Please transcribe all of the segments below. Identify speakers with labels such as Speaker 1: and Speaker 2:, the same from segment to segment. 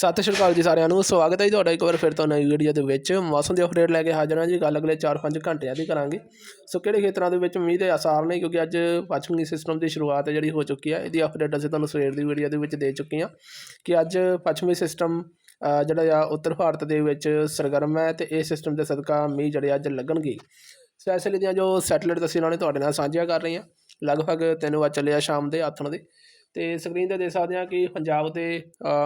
Speaker 1: ਸਤਿ ਸ਼੍ਰੀ ਅਕਾਲ ਜੀ ਸਾਰਿਆਂ ਨੂੰ, ਸਵਾਗਤ ਹੈ ਜੀ ਤੁਹਾਡਾ ਇੱਕ ਵਾਰ ਫਿਰ ਤੋਂ ਨਵੀਂ ਵੀਡੀਓ ਦੇ ਵਿੱਚ। ਮੌਸਮ ਦੀ ਅਪਡੇਟ ਲੈ ਕੇ ਹਾਜ਼ਰ ਹਾਂ ਜੀ ਗੱਲ ਅਗਲੇ 4-5 ਘੰਟਿਆਂ ਦੀ ਕਰਾਂਗੇ। ਸੋ ਕਿਹੜੇ ਖੇਤਰਾਂ ਦੇ ਵਿੱਚ ਮੀਂਹ ਦੇ ਆਸਾਰ ਨੇ? ਕਿਉਂਕਿ ਅੱਜ ਪੱਛਮੀ ਸਿਸਟਮ ਦੀ ਸ਼ੁਰੂਆਤ ਹੈ ਜਿਹੜੀ ਹੋ ਚੁੱਕੀ ਹੈ, ਇਹਦੀ ਅਪਡੇਟ ਅਸੀਂ ਤੁਹਾਨੂੰ ਸਵੇਰ ਦੀ ਵੀਡੀਓ ਦੇ ਵਿੱਚ ਦੇ ਚੁੱਕੇ ਹਾਂ ਕਿ ਅੱਜ ਪੱਛਮੀ ਸਿਸਟਮ ਜਿਹੜਾ ਆ, ਉੱਤਰ ਭਾਰਤ ਦੇ ਵਿੱਚ ਸਰਗਰਮ ਹੈ ਤੇ ਇਹ ਸਿਸਟਮ ਦੇ ਸਦਕਾ ਮੀਂਹ ਜਿਹੜੇ ਅੱਜ ਲੱਗਣਗੇ। ਸਪੈਸ਼ਲੀ ਦੀਆਂ ਜੋ ਸੈਟਲਾਈਟ ਤਸਵੀਰਾਂ ਨੇ ਤੁਹਾਡੇ ਨਾਲ ਸਾਂਝੀਆਂ ਕਰ ਰਹੀਆਂ। ਲਗਭਗ ਤਿੰਨ ਵਜੇ ਚੱਲਿਆ ਸ਼ਾਮ ਦੇ ਆਥਣ ਦੇ ਤੇ ਸਕਰੀਨ ਤੇ ਦੇਖ ਸਕਦੇ ਹਾਂ ਕਿ ਪੰਜਾਬ ਦੇ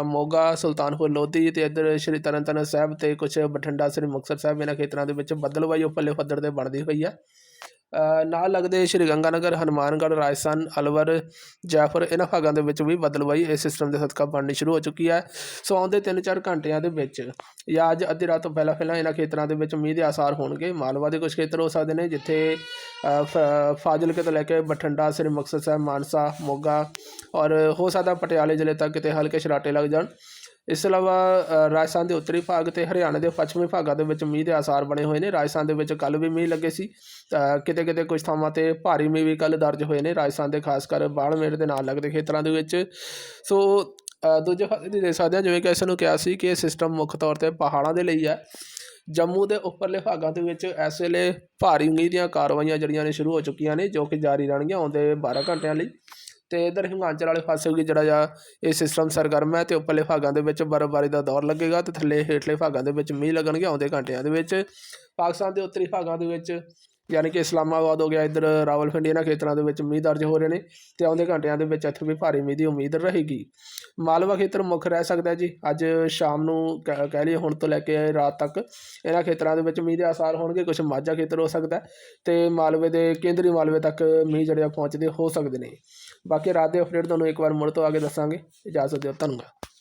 Speaker 1: ਮੋਗਾ, ਸੁਲਤਾਨਪੁਰ, ਲੋਧੀ ਤੇ ਇੱਧਰ ਸ਼੍ਰੀ ਤਰਨਤਾਰਨ ਸਾਹਿਬ ਤੇ ਕੁਝ ਬਠਿੰਡਾ, ਸ੍ਰੀ ਮੁਕਤਸਰ ਸਾਹਿਬ ਇਹਨਾਂ ਖੇਤਰਾਂ ਦੇ ਵਿੱਚ ਬੱਦਲਵਾਈ ਉੱਪਰਲੇ ਪੱਧਰ ਤੇ ਬਣਦੀ ਹੋਈ ਹੈ ਨਾਲ ਲੱਗਦੇ ਸ਼੍ਰੀ ਗੰਗਾਨਗਰ, ਹਨੂਮਾਨਗੜ੍ਹ, ਰਾਜਸਥਾਨ, ਅਲਵਰ, ਜੈਪੁਰ ਇਹਨਾਂ ਭਾਗਾਂ ਦੇ ਵਿੱਚ ਵੀ ਬਦਲਵਾਈ ਇਸ ਸਿਸਟਮ ਦੇ ਸਦਕਾ ਬਣਨੀ ਸ਼ੁਰੂ ਹੋ ਚੁੱਕੀ ਹੈ ਸੋ ਆਉਂਦੇ 3-4 ਘੰਟਿਆਂ ਦੇ ਵਿੱਚ, ਜਾਂ ਅੱਜ ਅੱਧੀ ਰਾਤ ਤੋਂ ਪਹਿਲਾਂ ਪਹਿਲਾਂ ਇਹਨਾਂ ਖੇਤਰਾਂ ਦੇ ਵਿੱਚ ਮੀਂਹ ਦੇ ਆਸਾਰ ਹੋਣਗੇ। ਮਾਲਵਾ ਦੇ ਕੁਝ ਖੇਤਰ ਹੋ ਸਕਦੇ ਨੇ, ਜਿੱਥੇ ਫਾਜ਼ਿਲਕੇ ਤੋਂ ਲੈ ਕੇ ਬਠਿੰਡਾ, ਸ੍ਰੀ ਮੁਕਤਸਰ ਸਾਹਿਬ, ਮਾਨਸਾ, ਮੋਗਾ ਔਰ ਹੋ ਸਕਦਾ ਪਟਿਆਲੇ ਜ਼ਿਲ੍ਹੇ ਤੱਕ ਕਿਤੇ ਹਲਕੇ ਛਰਾਟੇ ਲੱਗ ਜਾਣ। ਇਸ ਤੋਂ ਇਲਾਵਾ ਰਾਜਸਥਾਨ ਦੇ ਉੱਤਰੀ ਭਾਗ ਤੇ ਹਰਿਆਣਾ ਦੇ ਪੱਛਮੀ ਭਾਗਾਂ ਦੇ ਵਿੱਚ ਮੀਂਹ ਦੇ ਆਸਾਰ ਬਣੇ ਹੋਏ ਨੇ। ਰਾਜਸਥਾਨ ਦੇ ਵਿੱਚ ਕੱਲ ਵੀ ਮੀਂਹ ਲੱਗੇ ਸੀ। ਕਿਤੇ ਕਿਤੇ ਕੁਝ ਥਾਵਾਂ ਤੇ ਭਾਰੀ ਮੀਂਹ ਵੀ ਕੱਲ ਦਰਜ ਹੋਏ ਨੇ। ਰਾਜਸਥਾਨ ਦੇ ਖਾਸ ਕਰ ਬਾੜਮੇਰ ਦੇ ਨਾਲ ਲੱਗਦੇ ਖੇਤਰਾਂ ਦੇ ਵਿੱਚ। ਸੋ ਦੂਜੇ ਪਾਸੇ ਦੀ ਦੇਖ ਸਕਦੇ ਹਾਂ, ਜਿਵੇਂ ਕਿ ਇਸ ਨੂੰ ਕਿਹਾ ਸੀ ਕਿ ਇਹ ਸਿਸਟਮ ਮੁੱਖ ਤੌਰ ਤੇ ਪਹਾੜਾਂ ਦੇ ਲਈ ਹੈ। ਜੰਮੂ ਦੇ ਉੱਪਰਲੇ ਭਾਗਾਂ ਦੇ ਵਿੱਚ ਇਸ ਵੇਲੇ ਭਾਰੀ ਮੀਂਹ ਦੀਆਂ ਕਾਰਵਾਈਆਂ ਜਿਹੜੀਆਂ ਨੇ ਸ਼ੁਰੂ ਹੋ ਚੁੱਕੀਆਂ ਨੇ, ਜੋ ਕਿ ਜਾਰੀ ਰਹਿਣਗੀਆਂ ਆਉਂਦੇ 12 ਘੰਟਿਆਂ ਲਈ। ਤੇ ਇਧਰ ਹਿਮਾਚਲ ਵਾਲੇ ਪਾਸੇ ਵੀ ਜਿਹੜਾ ਜਾ ਇਹ ਸਿਸਟਮ ਸਰਗਰਮ ਹੈ ਤੇ ਉੱਪਰਲੇ ਭਾਗਾਂ ਦੇ ਵਿੱਚ ਬਰਫ਼ਬਾਰੀ ਦਾ ਦੌਰ ਲੱਗੇਗਾ ਤੇ ਥੱਲੇ ਹੇਠਲੇ ਭਾਗਾਂ ਦੇ ਵਿੱਚ ਮੀਂਹ ਲੱਗਣਗੇ ਆਉਂਦੇ ਘੰਟਿਆਂ ਦੇ ਵਿੱਚ। ਪਾਕਿਸਤਾਨ ਦੇ ਉੱਤਰੀ ਭਾਗਾਂ ਦੇ ਵਿੱਚ ਯਾਨੀ ਕਿ ਇਸਲਾਮਾਬਾਦ ਹੋ ਗਿਆ, ਇੱਧਰ ਰਾਵਲਪਿੰਡੀ ਇਹਨਾਂ ਖੇਤਰਾਂ ਦੇ ਵਿੱਚ ਮੀਂਹ ਦਰਜ ਹੋ ਰਹੇ ਨੇ ਤੇ ਆਉਂਦੇ ਘੰਟਿਆਂ ਦੇ ਵਿੱਚ ਇੱਥੇ ਵੀ ਭਾਰੀ ਮੀਂਹ ਦੀ ਉਮੀਦ ਰਹੇਗੀ। ਮਾਲਵਾ ਖੇਤਰ ਮੁੱਖ ਰਹਿ ਸਕਦਾ ਜੀ। ਅੱਜ ਸ਼ਾਮ ਨੂੰ ਕਹਿ ਕਹਿ ਲਈਏ ਹੁਣ ਤੋਂ ਲੈ ਕੇ ਰਾਤ ਤੱਕ ਇਹਨਾਂ ਖੇਤਰਾਂ ਦੇ ਵਿੱਚ ਮੀਂਹ ਦੇ ਆਸਾਰ ਹੋਣਗੇ ਕੁਝ ਮਾਝਾ ਖੇਤਰ ਹੋ ਸਕਦਾ ਹੈ ਤੇ ਮਾਲਵੇ ਦੇ, ਕੇਂਦਰੀ ਮਾਲਵੇ ਤੱਕ ਮੀਂਹ ਜਿਹੜੇ ਆ ਪਹੁੰਚਦੇ ਹੋ ਸਕਦੇ ਨੇ। ਬਾਕੀ ਰਾਤ ਦੇ ਅਪਡੇਟ ਤੁਹਾਨੂੰ ਇੱਕ ਵਾਰ ਮੁੜ ਤੋਂ ਆ ਕੇ ਦੱਸਾਂਗੇ। ਇਜਾਜ਼ਤ ਦਿਓ, ਧੰਨਵਾਦ।